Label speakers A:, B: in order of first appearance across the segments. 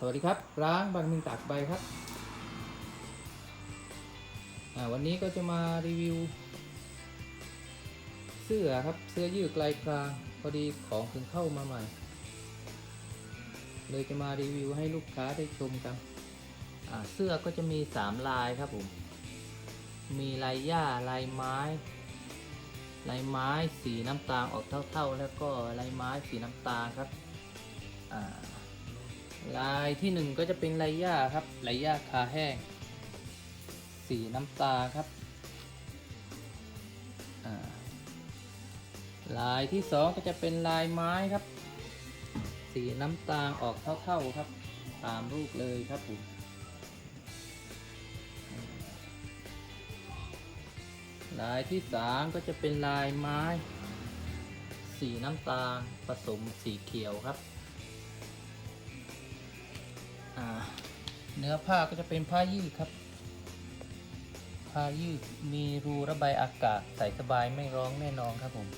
A: สวัสดีครับร้านบางมิงตากใบครับ วันนี้ก็จะมารีวิว เสื้อครับเสื้อยืดไกลกลางพอดีของถึงเข้ามาใหม่ เลยจะมารีวิวให้ลูกค้าได้ชมกันเสื้อก็จะมี 3 ลายครับผม มีลายหญ้าลายไม้ ลายไม้สีน้ำตาลออกเท่าๆ แล้วก็ลายไม้สีน้ำตาลครับอ่า ลายที่หนึ่งก็จะเป็นลายหญ้าครับลายหญ้าคาแห้ง สีน้ำตาลครับลายที่สองก็จะเป็นลายไม้ครับ สีน้ำตาลออกเท่าๆครับ ตามรูปเลยครับผมลายที่สามก็จะเป็นลายไม้ สีน้ำตาลผสมสีเขียวครับ เนื้อผ้าก็จะเป็นผ้ายืดครับ ผ้ายืดมีรูระบายอากาศใส่สบายไม่ร้องแน่นอนครับผม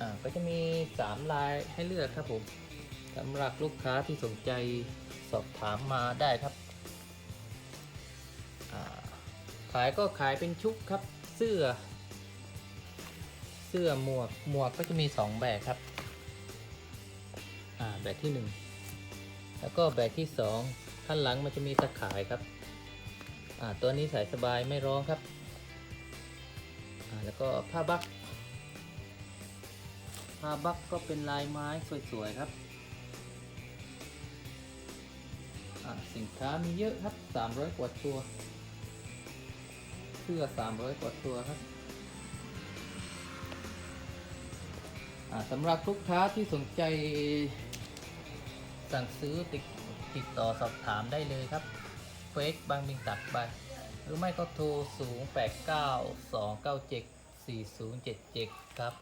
A: อ่าก็จะมี 3 ลายให้เลือกครับผมสำหรับลูกค้าที่สนใจสอบถามมาได้ครับ ขายก็ขายเป็นชุดครับ เสื้อ เสื้อหมวก หมวกก็จะมี 2 แบบครับ อ่าแบบที่หนึ่งแล้วก็แบบที่สองข้างหลังมันจะมีตะข่ายครับอ่าตัวนี้ใส่สบายไม่ร้องครับอ่าแล้วก็ผ้าบักผ้าบักก็เป็นลายไม้สวยๆครับอ่าสินค้ามีเยอะครับ 300 กว่าตัวเสื้อ300 กว่าตัวครับอ่าสำหรับลูกค้าที่สนใจ สั่งซื้อติดติดต่อสอบถามได้เลยครับเฟซบางบิงตักไปหรือไม่ก็โทร 0 8 9 2 9 7 4 0 7 7 ครับ